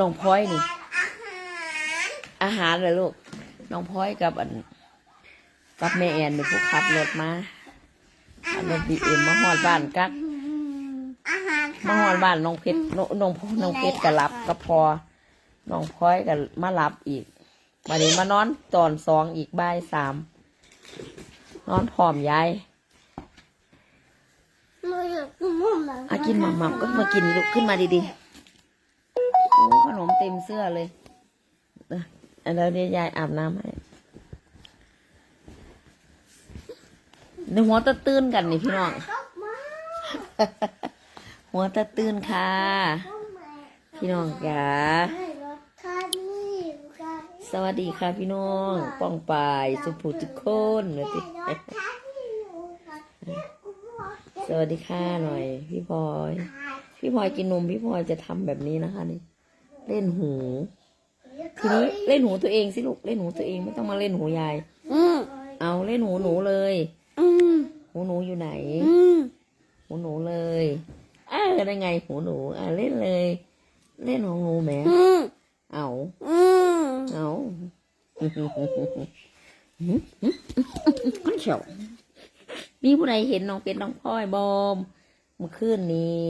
น้องพลอยนี่อาหารอาหารเลยลูก น้องพลอยกับอันกับแม่แอนเป็นผู้ขับรถมาขับรถบีเอ็มมาหอดบ้านกักอาหารมาหอดบ้านน้องเพชรน้องน้องน้องเพชรก็รับก็พอน้องพลอยก็มารับอีกวันนี้มานอนตอนสองอีกบ่ายสามนอนพร้อมยายมืออยู่กุมมุมอากินหมัมๆก็มากินลุกขึ้นมาดีๆ โอ้ขนมเต็มเสื้อเลยเอออันแล้วเดี๋ยวยายอาบน้ำให้ในหัวตะตื้นกันนี่พี่น้อง หัวตะตื้นค่ะ พี่น้องจ๋าสวัสดีค่ะพี่น้อง ป้องปายสุภูทุกคนเลยติสวัสดีค่ะหน่อย พี่พลอย พี่พลอยกินนมพี่พลอยจะทำแบบนี้นะคะนี่ เล่นหู ทีนี้เล่นหูตัวเองสิลูกเล่นหูตัวเองไม่ต้องมาเล่นหูยาย อืมเอาเล่นหูหนูเลย อืมหูหนูอยู่ไหน อืมหูหนูเลยอ้าวได้ไงหูหนูอ่าเล่นเลย เล่นของหนูแหมอืมเอาอืมเอาเฉียวมีผู้ใดเห็นน้องเป็ดน้องพลอยบอมเมื่อคืนนี้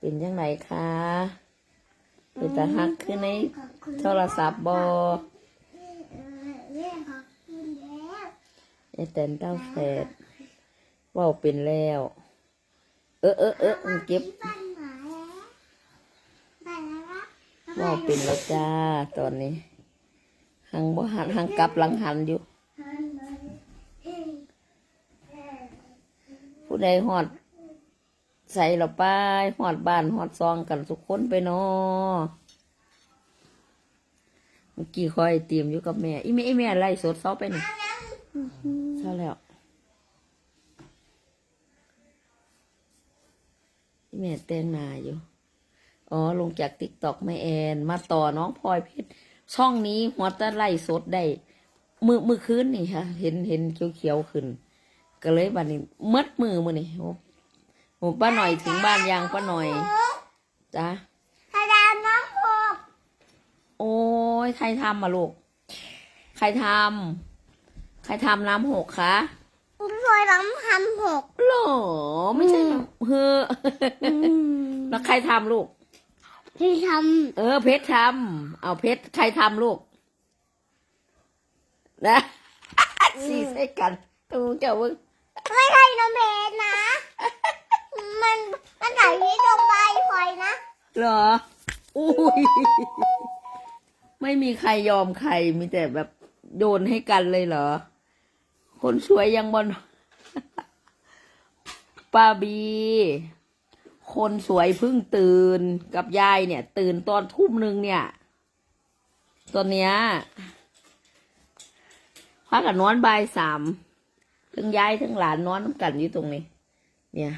เป็นยังไงคะ เป็นตาฮักขึ้นในโทรศัพท์บอเองของคุณแล้วไอแตนเต้าแฝดว่าเป็นแล้ว เออเออเออมันเก็บว่าเป็นแล้วจ้าตอนนี้หังบ่หันหังกลับหลังหันอยู่ ผู้ใดหอด ใส่เราไปหอดบ้านหอดซองกันทุกคนไปเนาะเมื่อกี้คอยเตรียมอยู่กับแม่ อีแม่อีแม่ไล่สดเซาไปหนึ่งเศร้าแล้วอีแม่แต่งน้าอยู่ อ๋อ ลงจากติ๊กตอกแม่แอน มาต่อน้องพลอยเพชรช่องนี้หัวตะไล่สดได้ มือมือคืนนี่ค่ะ เห็นเห็นเขียวๆขึ้น ก็เลยบัดนี้มัดมือมือนี่โอ้ โหป้าหน่อยถึงบ้านยังป้าหน่อยจ้ะพดาน้องพกโอ้ยใครทำมาลูกใครทำใครทำน้ำหกคะพลอยน้ำทำหกหรอไม่ใช่น้ำเฮ้อแล้วใครทำลูกที่ทเออเพชรทำเอาเพชรใครทำลูก นะสีใส่กันตูเจ้าเว้ยำไม่ใช่น้ำเพชรนะ มันมันถ่ายที่ตรงใบพอยนะเหรอ อุ้ย ไม่มีใครยอมใคร มีแต่แบบโยนให้กันเลยเหรอ คนสวยยังบนป้าบี คนสวยเพิ่งตื่นกับยายเนี่ย ตื่นตอนทุ่มหนึ่งเนี่ยตอนเนี้ยพักกับนอนบ่ายสามทั้งยายทั้งหลานนอนน้ำกันอยู่ตรงนี้ เนี่ย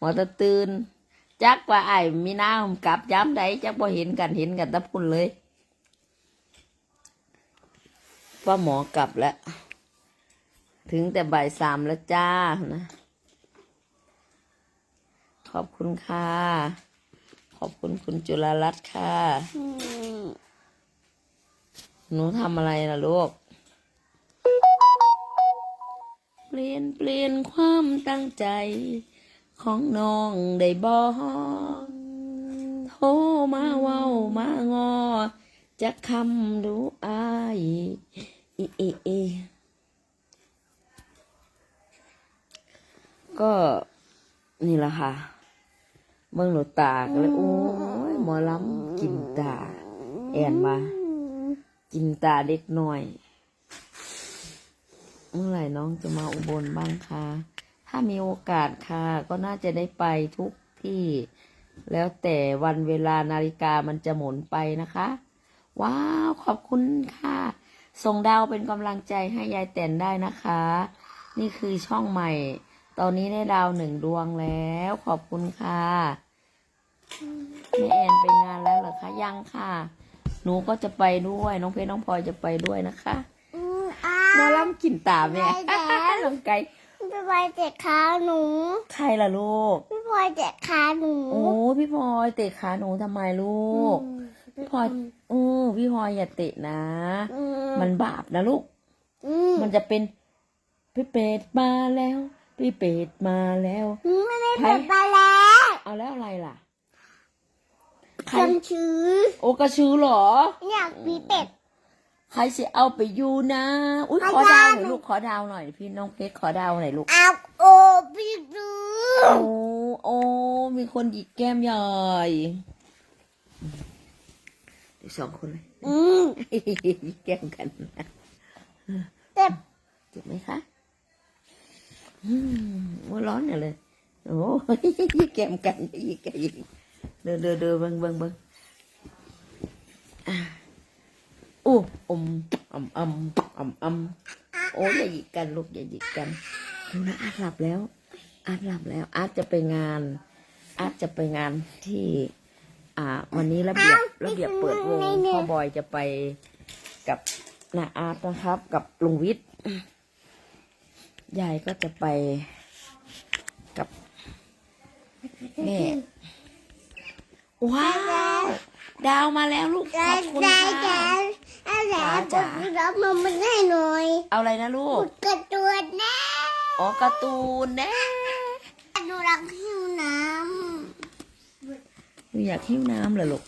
หัวตะตื่นจักว่าไอ้มีน้ำกลับย้ำใดจักพอเห็นกันเห็นกันตะพุ่นเลยว่าหมอกลับแล้ว ถึงแต่บ่ายสามแล้วจ้านะ ขอบคุณค่ะ ขอบคุณคุณจุลรัตน์ค่ะ หนูทำอะไรล่ะลูก เปลี่ยนเปลี่ยนความตั้งใจ ของน้องได้บอกโทรมาเว้ามางอ จะคำดูอายอีเอเอก็นี่แหละค่ะ เมื่อหนูตาก็เลยโอ้ยหมอลำกินตา แอนมา กินตาเด็กหน่อย เมื่อไหร่น้องจะมาอุบลบ้างคะ ถ้ามีโอกาสค่ะ ก็น่าจะได้ไปทุกที่ แล้วแต่วันเวลานาฬิกามันจะหมุนไปนะคะ ว้าว ขอบคุณค่ะ ส่งดาวเป็นกำลังใจให้ยายแตนได้นะคะ นี่คือช่องใหม่ ตอนนี้ได้ดาวหนึ่งดวงแล้ว ขอบคุณค่ะแม่แอนไปงานแล้วเหรอคะ ยังค่ะ หนูก็จะไปด้วย น้องเพชรน้องพลอยจะไปด้วยนะคะอืมอ้ามาล้ำกินตามแม่ไปแล้วน้องไก่ ไปไปเจ็ดขาหนู ใครล่ะลูก พี่พพลอยจะขาหนูโอ้พี่พลอยเตะขาหนูทำไมลูก พี่พลอยอือพี่พลอยอย่าเตะนะอืมมันบาปนะลูกอืมมันจะเป็นพี่เป็ดมาแล้ว พี่เป็ดมาแล้วไม่ได้เปิดไปแล้ว เอาแล้วอะไรล่ะใครจำชื่อโอกระชือเหรออยากมีเป็ด ใครจะเอาไปอยู่นะ อุ้ยไม่ขอดาวหได้น่อยลูกขอดาวหน่อย พี่น้องเพชรขอดาวหน่อยลูกเอาโอพี่ดูโอ้โอ้มีคนหยิกแก้มใหญ่เดี๋ยวสองคนเลยอืมหยิกแก้มกันนะเจ็บเจ็บไหมคะอืมว่าร้อนเนี่ยเลยโอ้ยหยิกแก้มกันหยิกแก้มหยิกเดินเดินเดินเบิ้งเบิ้งเบิ้งอะ อมอมอมอมอมโอ้ยอย่าหยิกกันลูกอย่าหยิกกันดูนะอาร์ตหลับแล้วอาร์ตหลับแล้วอาร์ตจะไปงานอาร์ตจะไปงานที่ อ่า วันนี้ระเบียบระเบียบเปิดวงพ่อบอยจะไปกับนาอาร์ตนะครับ กับลุงวิทย์ยายก็จะไปกับแม่ว้าว ดาวมาแล้วลูกขได้อบคุณได้ค่ะได้ได้จ๋ารับนมมันให้หน่อย เอาอะไรนะลูกกระตัวแน่อ๋อการ์ตูนแน่หนูรักหิวน้หนูอยากหิ้วน้ำเหรอลูก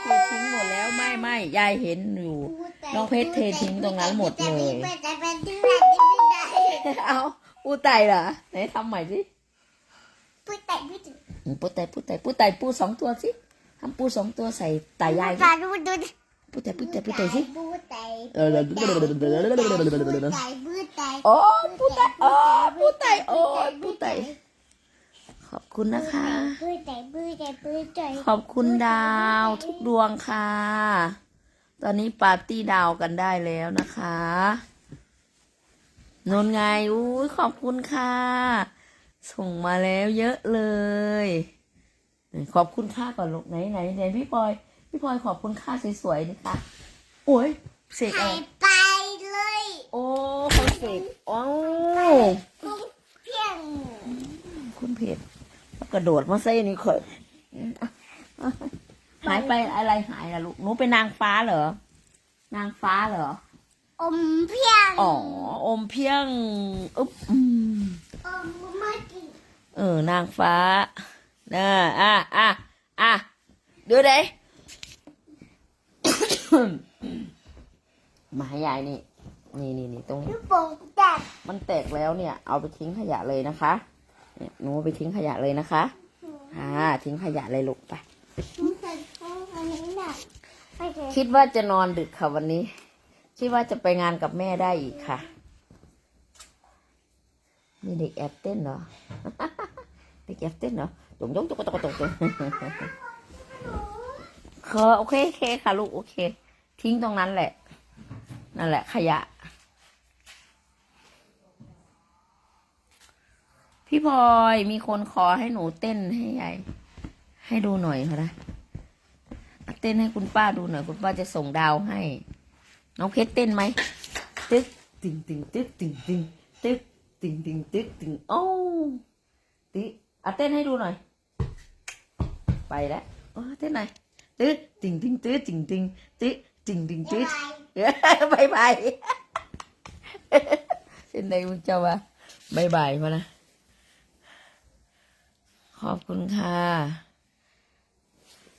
เททิ้งหมดแล้วไม่ไม่ยายเห็นอยู่ำน้องเพชรเททิ้งตรงนั้นหมดเลยไปแต่เป็นที่ไหนที่ไหนเอาปูไตเหรอไหนทำใหม่สิพูดแต่พูดอืมปูไตปูไตปูไตปูสองตัวสิ ทำปูสองตัวใส่ตายายสิปลาดูดูปูไตปูไตปูไตสิพูดแต่เออพูดแต่พูดแต่โอ้ปูไตโอ้ปูไตโอ้ปูไตขอบคุณนะคะพูดแต่พูดแต่พูดแต่ขอบคุณดาวทุกดวงค่ะ ตอนนี้ปาร์ตี้ดาวกันได้แล้วนะคะนนไง อุ้ยขอบคุณค่ะ ส่งมาแล้วเยอะเลย ขอบคุณค่าก่อนลูกไหนไหนไหนพี่พลอย พี่พลอยขอบคุณค่าสวยๆนะคะโอ้ยเสกไปอะไรไปเลยโอ้เขาเสกโอ้กุ้งเพียงคุณเพจกระโดดมาเส้นี่เคยหายไปอะไรหายล่ะลูกหนูเป็นนางฟ้าเหรอ นางฟ้าเหรอ อมเพียงอ๋อ อมเพียง อึ๊บอืมอมมากิน เออ นางฟ้า น่ะอะอะอะดูเด้มาให้ยายนี่นี่นี่นี่ตรงนี้ ลูกโป่งจัดมันแตกแล้วเนี่ย เอาไปทิ้งขยะเลยนะคะเนี่ยหนูเอาไปทิ้งขยะเลยนะคะ อ่า ทิ้งขยะเลยลูกไปมันใส่ข้าวอันนี้น่ะไปเถอะคิดว่าจะนอนดึกค่ะวันนี้ คิดว่าจะไปงานกับแม่ได้อีกค่ะมีเด็กแอบเต้นเหรอ เด็กแอบเต้นเหรอ จงยงจงจงจงจงเคโอเคโอเคค่ะลูกโอเค ทิ้งตรงนั้นแหละ นั่นแหละ ขยะ พี่พลอยมีคนขอให้หนูเต้นให้ยายให้ดูหน่อยเขานะเต้นให้คุณป้าดูหน่อย คุณป้าจะส่งดาวให้ น้องเพชรเต้นไหมตึ๊กตึงตึงตึ๊กตึงตึงตึ๊กตึงตึงตึ๊กตึงโอ้ตึ๊กอะเต้นให้ดูหน่อย ไปแล้วโอ้เต้นหน่อยตึ๊กตึงตึงตึ๊กตึงตึงตึ๊กตึงตึงตึ๊กบายบายเป็นไงมึงเจ้าวะบายบายมานะ ขอบคุณค่ะ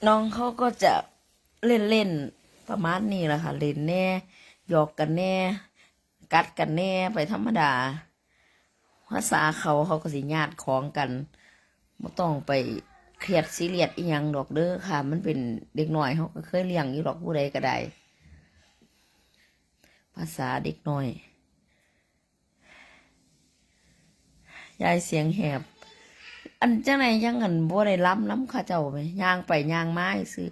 น้องเขาก็จะเล่นเล่นๆประมาณนี้แหละค่ะ เล่นแน่หยอกกันแน่ กัดกันแน่ไปธรรมดาภาษาเขาเขาก็สิญาติของกันไม่ต้องไป เครียดซีเรียสอีหยังดอกเด้อค่ะ มันเป็นเด็กหน่อยเขาก็เคยเลี้ยงอยู่ดอกผู้ใดก็ได้ภาษาเด็กหน้อย ยายเสียงแหบ อันจังไหนยังอันบ่ได้ล้ำล้ำข้าเจ้าไหมย่างไปย่างไมาซื้อ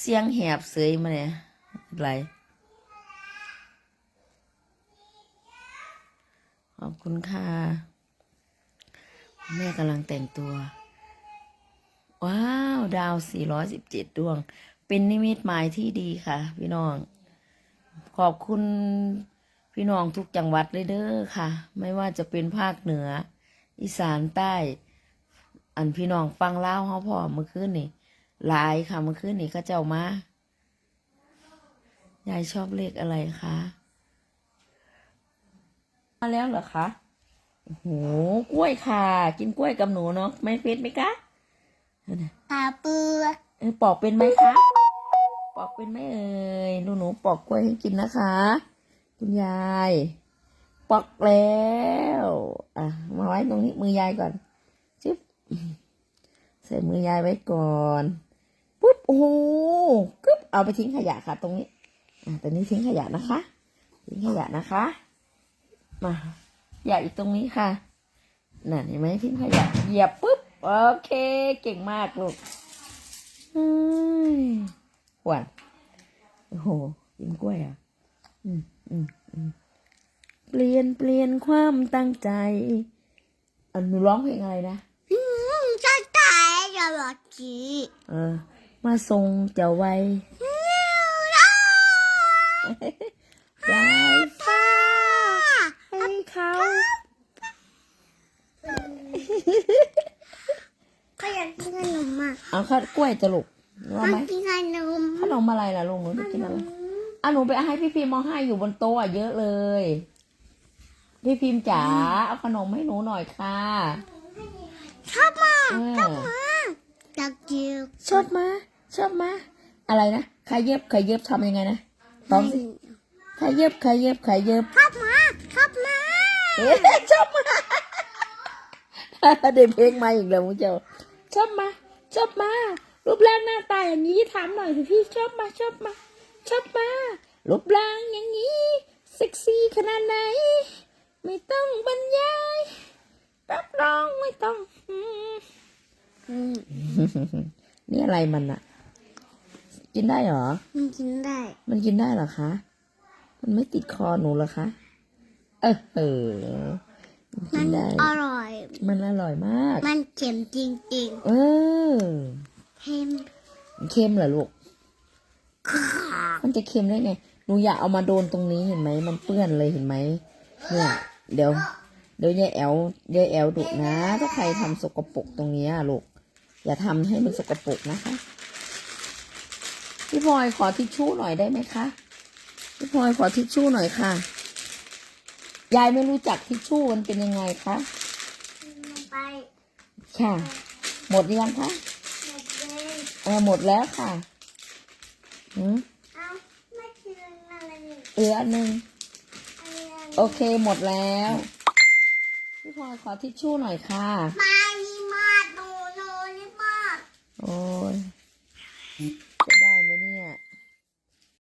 เสียงแหบเสยมาเนี่ยไรขอบคุณค่ะ แม่กำลังแต่งตัว ว้าว ดาว 417 ดวง เป็นนิมิตหมายที่ดีค่ะ พี่น้อง ขอบคุณพี่น้องทุกจังหวัดเลยเด้อค่ะ ไม่ว่าจะเป็นภาคเหนือ อีสานใต้ อันพี่น้องฟังเล่าวเขาพอเมื่อคืนนี่หลายค่ะเมื่อคืนนี่ก็เจ้ามายายชอบเลขอะไรคะมาแล้วเหรอคะโอ้โหกล้วยค่ะ กินกล้วยกับหนูเนาะไม่เพ็ดไหมคะ ตาเปือเออปอกเป็นไหมคะปอกเป็นไหมเอ่ยหนูหนูปอกกล้วยให้กินนะคะ คุณยาย ปอกแล้วอะมาไว้ตรงนี้มือยายก่อนจึ๊บใส่มือยายไว้ก่อนปุ๊บโอ้โหกึ๊บเอาไปทิ้งขยะค่ะ ตรงนี้อะตอนนี้ทิ้งขยะนะคะ ทิ้งขยะนะคะ มาขยะอีกตรงนี้ค่ะน่ะเห็นไหมทิ้งขยะเหยียบปุ๊บ โอเค เก่งมากลูกเฮ้ยหวานโอ้โหกินกล้วยอะ อืมอืมอืมเปลี่ยนเปลี่ยนความตั้งใจอันหนูร้องเพลงอะไรนะอืมจะตายจะหลอดจีเออ มาทรงเจ้าไว้ปลายฟ้าให้เขา ก็อยากกินขนมอะ เอาข้าวกล้วยจะลูกหนูเอาไหมมันกินขนมขนมอะไรล่ะลูกหนูจะกินอะไรอะหนูไปเอาให้พี่พิมพ์มาให้อยู่บนโต๊ะอะเยอะเลย พี่พิมพ์จ๋าเอาขนมให้หนูหน่อยค่ะชอบมากเอออยากกินชอบมาชอบมาอะไรนะใครเย็บใครเย็บทำยังไงนะตอบสิใครเย็บใครเย็บใครเย็บชอบมากชอบมากเอ๊ะชอบมาเด็กเพลงมาอีกแล้วมึงเจ้าชอบมา ชอบมา รูปร่างหน้าตาอย่างนี้ถามหน่อยสิพี่ชอบมาชอบมา ชอบมา รูปร่างอย่างนี้เซ็กซี่ขนาดไหน ไม่ต้องบรรยายรับรองไม่ต้องอืมอืมนี่อะไรมันอะกินได้เหรอ มันกินได้ มันกินได้เหรอคะ มันไม่ติดคอหนูเหรอคะ เออเออ มันกิมันนได้อร่อย มันอร่อยมาก มันเค็มจริงเออๆเค็มเค็มเหรอลูกมันจะเค็มได้ไง หนูอย่าเอามาโดนตรงนี้เห็นไหม มันเปื้อนเลยเห็นไหม เนี่ย เดี๋ยว เดี๋ยวยายแอลยายแอลดุนะ ถ้าใครทำสกปรกตรงเนี้ยลูก อย่าทำให้มันสกปรกนะคะ พี่พลอยขอทิชชู่หน่อยได้ไหมคะ พี่พลอยขอทิชชู่หน่อยค่ะ ยายไม่รู้จักทิชชู่มันเป็นยังไงคะลงไปค่ะ หมดหรือยังคะหมดเลยเออหมดแล้วค่ะอืมเอาไม่กินอะไรนี่เหลืออันหนึ่งอันนี้อันนี้โอเคหมดแล้วพี่พลอยขอทิชชู่หน่อยค่ะ มานี่มาโนโนนี่มาโอ้ย